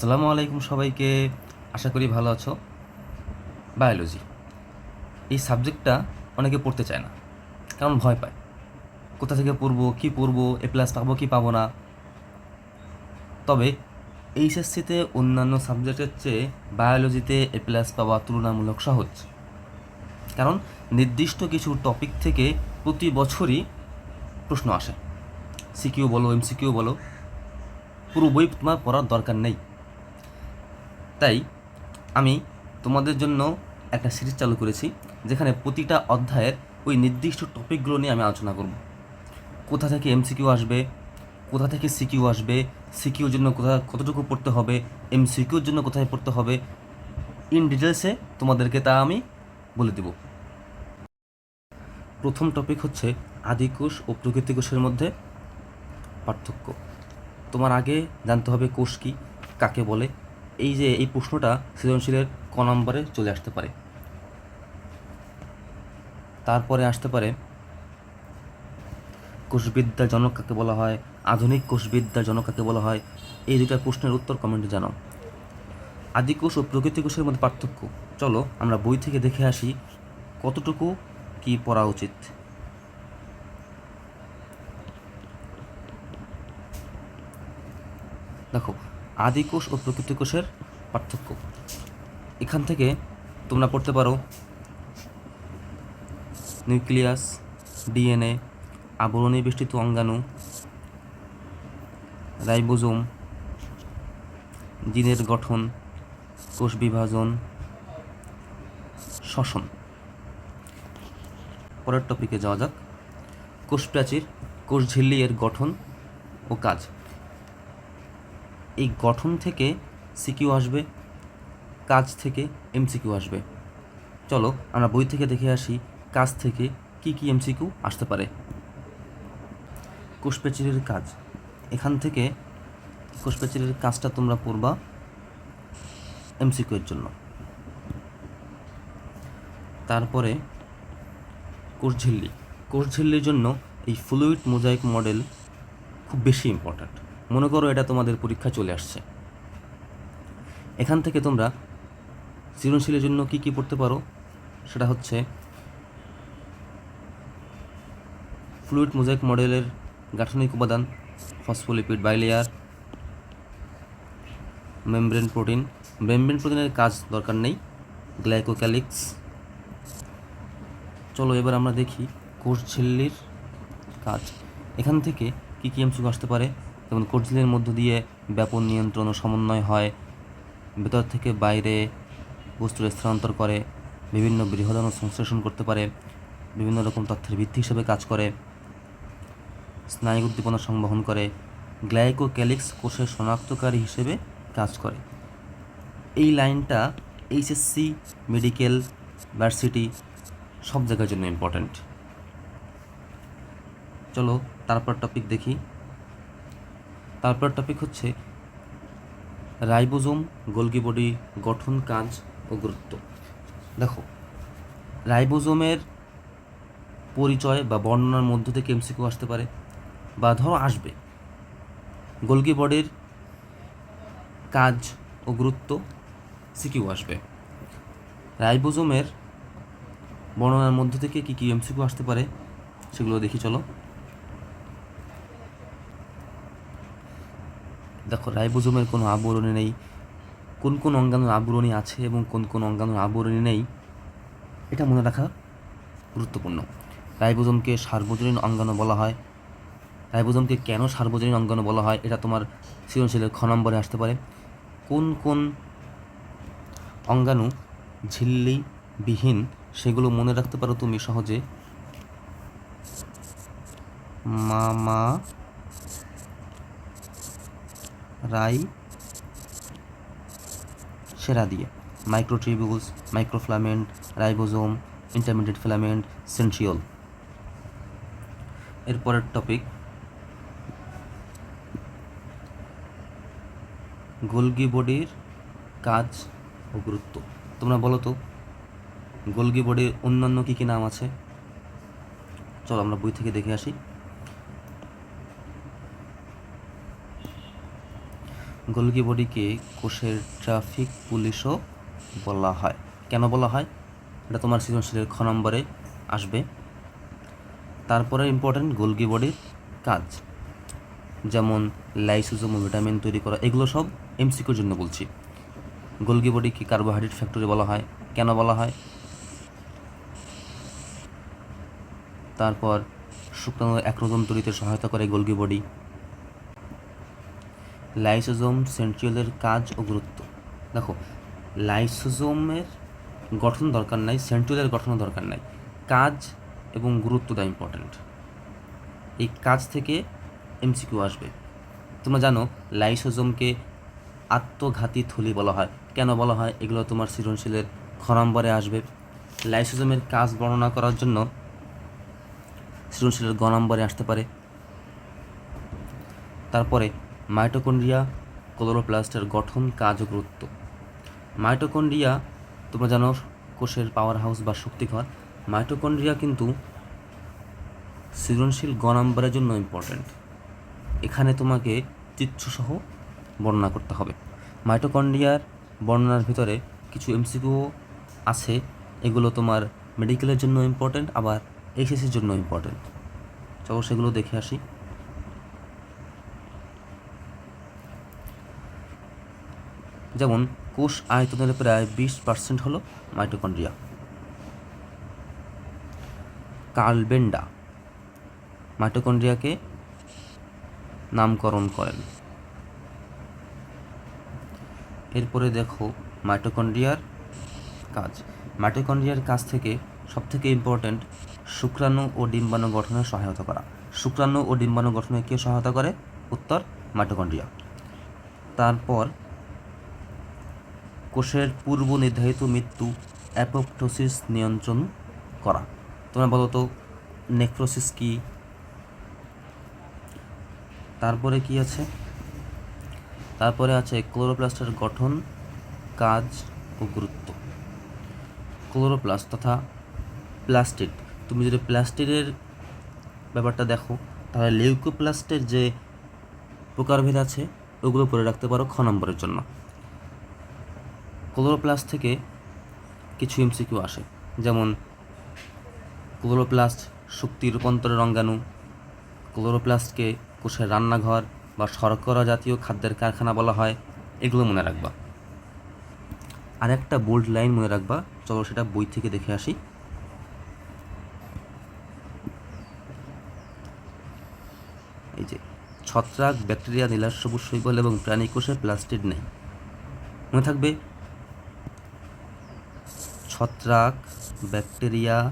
আসসালামু আলাইকুম সবাইকে। আশা করি ভালো আছো। বায়োলজি এই সাবজেক্টটা অনেকে পড়তে চায় না, কারণ ভয় পায়। কোথা থেকে পড়ব, কী পড়ব এ প্লাস পাবো, কি পাবো না। তবে এইচএসসিতে অন্যান্য সাবজেক্টের চেয়ে বায়োলজিতে এ প্লাস পাওয়া তুলনামূলক সহজ। কারণ নির্দিষ্ট কিছু টপিক থেকে প্রতি বছরই প্রশ্ন আসে। সিকিউ বলো এমসিকিউ বলো। পুরো বই তোমার পড়ার দরকার নেই। তাই আমি তোমাদের জন্য একটা সিরিজ চালু করেছি, যেখানে প্রতিটা অধ্যায়ের ওই নির্দিষ্ট টপিকগুলো নিয়ে আমি আলোচনা করব। কোথা থেকে এমসিকিউ আসবে, কোথা থেকে সিকিউ আসবে সিকিউর জন্য কোথা, কতটুকু পড়তে হবে এমসিকিউর জন্য কোথায় পড়তে হবে ইন ডিটেলসে তোমাদেরকে তা আমি বলে দেব। প্রথম টপিক হচ্ছে আদিকোষ ও প্রকৃতি কোষের মধ্যে পার্থক্য। তোমার আগে জানতে হবে কোষ কী, কাকে বলে এই যে, এই প্রশ্নটা সৃজনশীলের ক নম্বরে চলে আসতে পারে। তারপরে আসতে পারে কোষবিদ্যার জনক কাকে বলা হয়, আধুনিক কোষবিদ্যার জনক কাকে বলা হয়, এই দুটা প্রশ্নের উত্তর কমেন্টে জানাও। আদিকোষ ও প্রকৃতি কোষের মধ্যে পার্থক্য। চলো, আমরা বই থেকে দেখে আসি কতটুকু কি পড়া উচিত। দেখো আদিকোষ ও প্রকৃতি কোষের পার্থক্য। এখান থেকে তোমরা পড়তে পারো নিউক্লিয়াস, ডিএনএ, আবরণী বেষ্টিত অঙ্গাণু, রাইবোজোম, জিনের গঠন, কোষ বিভাজন, শ্বসন। পরের টপিকে যাওয়া যাক। কোষ প্রাচীর কোষ ঝিল্লি এর গঠন ও কাজ। এই গঠন থেকে সিকিউ আসবে, কাজ থেকে এমসিকিউ আসবে। চলো, আমরা বই থেকে দেখে আসি কাজ থেকে কি কি এমসিকিউ আসতে পারে। কোষপ্রাচীরের কাজ। এখান থেকে কোষপ্রাচীরের কাজটা তোমরা পড়বা এমসিকিউ এর জন্য। তারপরে কোষঝিল্লি কোষঝিল্লির জন্য এই ফ্লুইড মোজাইক মডেল খুব বেশি ইম্পর্ট্যান্ট মনে করো এটা তোমাদের পরীক্ষা চলে আসছে। এখান থেকে তোমরা সৃজনশীলের জন্য কি কি পড়তে পারো? সেটা হচ্ছে ফ্লুইড মোজাইক মডেলের গাঠনিক উপাদান, phospholipid bilayer, membrane protein. Membrane প্রোটিনের কাজ দরকার নেই, গ্লাইকোক্যালিক্স। চলো এবার আমরা দেখি কোষ ঝিল্লির কাজ। এখান থেকে কী কী এমসিকিউ আসতে পারে? যেমন কোষ ঝিল্লির মধ্য দিয়ে ব্যাপন নিয়ন্ত্রণ ও সমন্বয় হয়। ভেতর থেকে বাইরে বস্তুর স্থানান্তর করে, বিভিন্ন বৃহদাণু সংশ্লেষণ করতে পারে, বিভিন্ন রকম তথ্যের ভিত্তি হিসেবে কাজ করে স্নায়ু উদ্দীপনা সংবহন করে, গ্লাইকোক্যালিক্স কোষের শনাক্তকারী হিসেবে কাজ করে। এই লাইনটা এইচএসসি, মেডিকেল, ভার্সিটি সব জায়গার জন্য ইম্পর্ট্যান্ট চলো তারপর টপিক দেখি। তারপর টপিক হচ্ছে রাইবোজোম গোলগি বডি গঠন কাজ ও গুরুত্ব। দেখো, রাইবোজোমের পরিচয় বা বর্ণনার মধ্য থেকে এমসিকিউ আসতে পারে বা ধরো আসবে। গোলগি বডির কাজ ও গুরুত্ব সিকিউ আসবে। রাইবোজোমের বর্ণনার মধ্য থেকে কী কী এমসিকিউ আসতে পারে সেগুলো দেখি, চলো। দেখো, রাইবোজোমের কোনো আবরণী নেই। কোন কোন অঙ্গাণুর আবরণী আছে এবং কোন কোন অঙ্গাণুর আবরণী নেই, এটা মনে রাখা গুরুত্বপূর্ণ। রাইবোজোমকে সার্বজনীন অঙ্গাণু বলা হয়। রাইবোজোমকে কেন সার্বজনীন অঙ্গাণু বলা হয়, এটা তোমার সৃজনশীলের খ নম্বরে আসতে পারে। কোন কোন অঙ্গাণু ঝিল্লি বিহীন সেগুলো মনে রাখতে পারো তুমি সহজে। মামা রাই, সেরা দিয়ে। Microtubules microfilament, ribosome, intermediate filament, centriole. এরপরের টপিক, গোলগি বডির কাজ ও গুরুত্ব। তোমরা বলো তো, গোলগি বডির অন্যান্য কী কী নাম আছে? চলো আমরা বই থেকে দেখে আসি। গোলকি বডিকে কোষের ট্রাফিক পুলিশও বলা হয়। কেন বলা হয়? এটা তোমার সৃজনশীলের খ নম্বরে আসবে। তারপরে ইম্পর্ট্যান্ট গোলকি বডির কাজ। যেমন লাইসোজোম ভিটামিন তৈরি করা, এগুলো সব এমসিকিউর জন্য বলছি। গোলকি বডিকে কার্বোহাইড্রেট ফ্যাক্টরি বলা হয়। কেন বলা হয়? তারপর শুক্রাণু অ্যাক্রোজোম তৈরিতে সহায়তা করে গোলকি বডি। লাইসোজোম সেন্ট্রিওলের কাজ ও গুরুত্ব। দেখো, লাইসোজোমের গঠন দরকার নাই, সেন্ট্রিওলের গঠন দরকার নাই। কাজ এবং গুরুত্বটা ইম্পর্ট্যান্ট এই কাজ থেকে এমসিকিউ আসবে। তোমরা জানো, লাইসোজোমকে আত্মঘাতী থলি বলা হয়। কেন বলা হয়? এগুলো তোমার সৃজনশীলের খ নম্বরে আসবে। লাইসোজোমের কাজ বর্ণনা করার জন্য সৃজনশীলের গ নম্বরে আসতে পারে। তারপরে মাইটোকন্ড্রিয়া ক্লোরোপ্লাস্টের গঠন কাজ ও গুরুত্ব মাইটোকন্ড্রিয়া, তোমরা জানো, কোষের পাওয়ার হাউস বা শক্তিঘর। মাইটোকন্ড্রিয়া কিন্তু সৃজনশীল গ নম্বরের জন্য ইম্পর্ট্যান্ট এখানে তোমাকে চিত্রসহ বর্ণনা করতে হবে। মাইটোকন্ড্রিয়ার বর্ণনার ভিতরে কিছু এমসিকিউ আছে। এগুলো তোমার মেডিকেলের জন্য ইম্পর্ট্যান্ট আবার এইচএসির জন্য ইম্পর্ট্যান্ট চলো সেগুলো দেখে আসি। যেমন, কোষ আয়তনের প্রায় বিশ পার্সেন্ট হলো মাইটোকন্ড্রিয়া। কার্লবেন্ডা মাইটোকন্ড্রিয়াকে নামকরণ করেন। এরপরে দেখো মাইটোকন্ড্রিয়ার কাজ। মাইটোকন্ড্রিয়ার কাজ থেকে সবথেকে ইম্পর্ট্যান্ট শুক্রাণু ও ডিম্বাণু গঠনে সহায়তা করা। শুক্রাণু ও ডিম্বাণু গঠনে কে সহায়তা করে? উত্তর, মাইটোকন্ড্রিয়া। তারপর কোষের পূর্ব নির্ধারিত মৃত্যু অ্যাপোপ্টোসিস নিয়ন্ত্রণ করা। তোমরা বলো তো নেক্রোসিস কি? তারপরে কি আছে? তারপরে আছে ক্লোরোপ্লাস্টের গঠন, কাজ ও গুরুত্ব। ক্লোরোপ্লাস্ট তথা প্লাস্টিড। তুমি যদি প্লাস্টিডের ব্যাপারটা দেখো, তাহলে লিউকোপ্লাস্টের যে প্রকারভেদ আছে, ওগুলো পড়ে রাখতে পারো খ নম্বরের জন্য। ক্লোরোপ্লাস্ট থেকে কিছু এমসিকিউ আসে। যেমন ক্লোরোপ্লাস্ট শক্তি রূপান্তরের অঙ্গাণু ক্লোরোপ্লাস্টকে কোষের রান্নাঘর বা শর্করা জাতীয় খাদ্যের কারখানা বলা হয়, এগুলো মনে রাখবা। আর একটা বোল্ড লাইন মনে রাখবা, চলো সেটা বই থেকে দেখে আসি। এই যে, ছত্রাক, ব্যাকটেরিয়া নীলাশ শৈবাল এবং প্রাণী কোষে প্লাস্টিড নেই। মনে থাকবে ছত্রাক, ব্যাকটেরিয়া,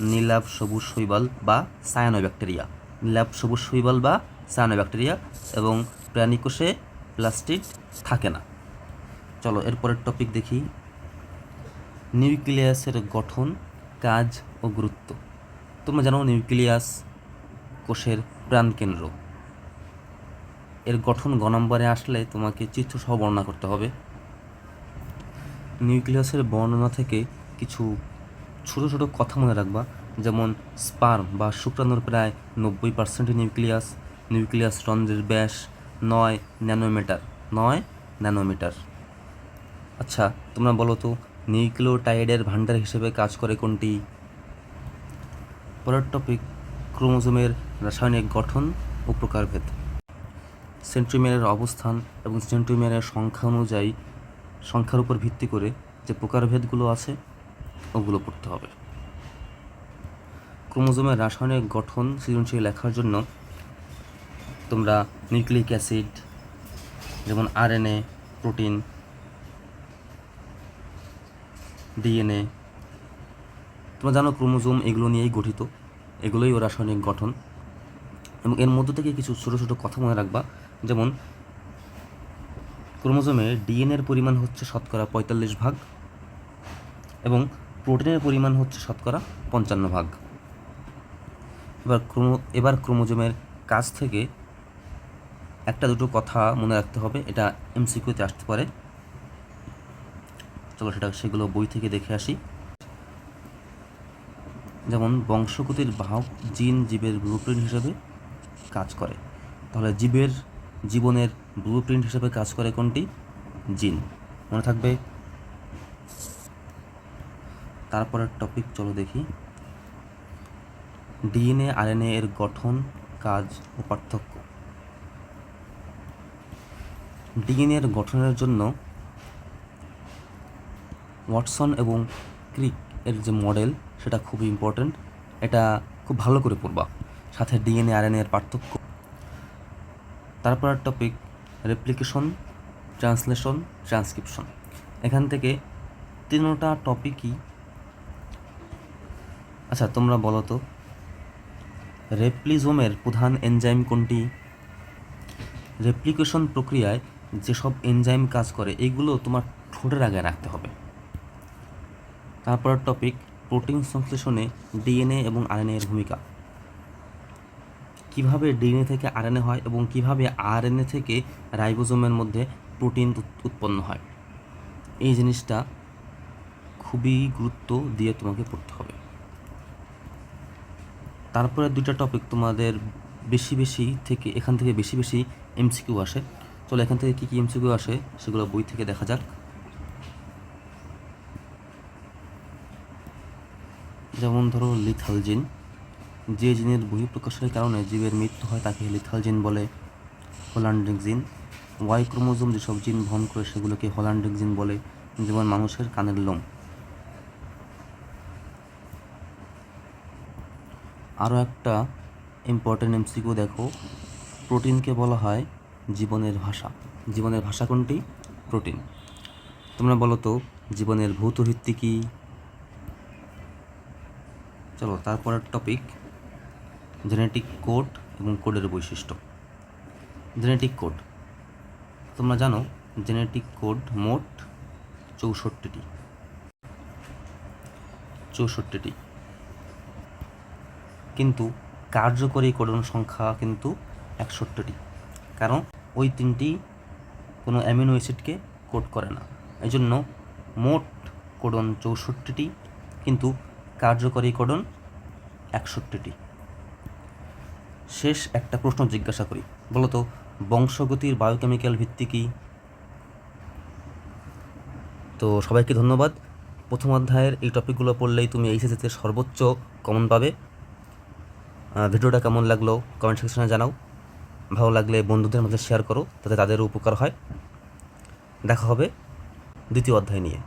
নীলাভ সবুজ শৈবাল বা সায়ানো ব্যাকটেরিয়া নীলাভ সবুজ শৈবাল বা সায়ানো ব্যাকটেরিয়া এবং প্রাণীকোষে প্লাস্টিড থাকে না। চলো এরপরের টপিক দেখি। নিউক্লিয়াসের গঠন, কাজ ও গুরুত্ব। তোমরা জানো নিউক্লিয়াস কোষের প্রাণকেন্দ্র। এর গঠন গ নম্বরে আসলে তোমাকে চিত্রসহ বর্ণনা করতে হবে। নিউক্লিয়াসের বর্ণনা থেকে কিছু ছোটো ছোটো কথা মনে রাখবা। যেমন স্পার্ম বা শুক্রাণুর প্রায় নব্বই পার্সেন্ট নিউক্লিয়াস নিউক্লিয়াস রন্ধ্রের ব্যাস নয় ন্যানোমিটার নয় ন্যানোমিটার আচ্ছা তোমরা বলো তো, নিউক্লিওটাইডের ভাণ্ডার হিসেবে কাজ করে কোনটি? পরের টপিক ক্রোমোজোমের রাসায়নিক গঠন ও প্রকারভেদ। সেন্ট্রিমিয়ারের অবস্থান এবং সেন্ট্রিমিয়ারের সংখ্যা অনুযায়ী সংখ্যার উপর ভিত্তি করে যে প্রকারভেদগুলো আছে ওগুলো পড়তে হবে। ক্রোমোজোমের রাসায়নিক গঠন সৃজনশীল লেখার জন্য তোমরা নিউক্লিক অ্যাসিড, যেমন আরএনএ, প্রোটিন, ডিএনএ, তোমরা জানো ক্রোমোজোম এগুলো নিয়েই গঠিত, এগুলোই ও রাসায়নিক গঠন। এবং এর মধ্য থেকে কিছু ছোটো ছোটো কথা মনে রাখবা, যেমন ক্রোমোজোমে ডিএনএর পরিমাণ হচ্ছে শতকরা পঁয়তাল্লিশ ভাগ এবং প্রোটিনের পরিমাণ হচ্ছে শতকরা পঞ্চান্ন ভাগ। এবার ক্রোমো এবার ক্রোমোজোমের কাছ থেকে একটা দুটো কথা মনে রাখতে হবে, এটা এমসিকিউতে আসতে পারে। চলো সেটা সেগুলো বই থেকে দেখে আসি। যেমন, বংশগতির বাহক জিন জীবের ব্লুপ্রিন্ট হিসেবে কাজ করে। তাহলে জীবের জীবনের ব্লু প্রিন্ট হিসেবে কাজ করে কোনটি? জিন। মনে থাকবে তারপরের টপিক চলো দেখি। ডিএনএ আরএনএ এর গঠন, কাজ ও পার্থক্য। ডিএনএ এর গঠনের জন্য ওয়াটসন এবং ক্রিক এর যে মডেল সেটা খুবই ইম্পর্ট্যান্ট এটা খুব ভালো করে পড়বা। সাথে ডিএনএ আরএনএ এর পার্থক্য। তারপরের টপিক রেপ্লিকেশন ট্রান্সলেশন ট্রান্সক্রিপশন এখান থেকে তিনোটা টপিকই আচ্ছা তোমরা বলো তো, রেপ্লিজোমের প্রধান এনজাইম কোনটি? রেপ্লিকেশন প্রক্রিয়ায় যেসব এনজাইম কাজ করে এগুলো তোমার ঠোঁটের আগে রাখতে হবে। তারপরের টপিক প্রোটিন সংশ্লেষণে ডিএনএ এবং আরএনএ এর ভূমিকা। কীভাবে ডিএনএ থেকে আরএনএ হয় এবং কীভাবে আরএনএ থেকে রাইবোজোমের মধ্যে প্রোটিন উৎপন্ন হয়? এই জিনিসটা খুবই গুরুত্ব দিয়ে তোমাকে পড়তে তারপরে দুইটা টপিক তোমাদের বেশি বেশি থেকে, এখান থেকে বেশি বেশি এমসিকিউ আসে। চলো এখান থেকে কী কী এমসিকিউ আসে সেগুলো বই থেকে দেখা যাক। যেমন ধরো লিথাল জিন যে জিনের বহিঃপ্রকাশের কারণে জীবের মৃত্যু হয় তাকে লিথাল জিন বলে হোলান্ডিক ওয়াই ক্রোমোজোম যেসব জিন বহন করে সেগুলোকে হোলান্ডিক জিন বলে, যেমন মানুষের কানের লোম। আরও একটা ইম্পর্টেন্ট এমসিকিউ দেখো। প্রোটিনকে বলা হয় জীবনের ভাষা। জীবনের ভাষা কোনটি? প্রোটিন। তোমরা বলো তো, জীবনের ভৌত ভিত্তি কী? চলো, তারপরের টপিক জেনেটিক কোড এবং কোডের বৈশিষ্ট্য। জেনেটিক কোড তোমরা জানো জেনেটিক কোড মোট চৌষট্টিটি। চৌষট্টিটি। কিন্তু কার্যকরী কোডন সংখ্যা কিন্তু একষট্টিটি। কারণ ওই তিনটি কোনো অ্যামিনো অ্যাসিডকে কোড করে না। এই জন্য মোট কোডন চৌষট্টিটি, কিন্তু কার্যকরী কোডন একষট্টিটি। শেষ একটা প্রশ্ন জিজ্ঞাসা করি। বলতো, বংশগতির বায়োকেমিক্যাল ভিত্তি কী? তো সবাইকে ধন্যবাদ। প্রথম অধ্যায়ের এই টপিকগুলো পড়লেই তুমি এইচএসিতে সর্বোচ্চ কমন পাবে। ভিডিওটা কেমন লাগল কমেন্ট সেকশনে জানাও। ভালো লাগলে বন্ধুদের মধ্যে শেয়ার করো, তাতে তাদেরও উপকার হয়। দেখা হবে দ্বিতীয় অধ্যায় নিয়ে।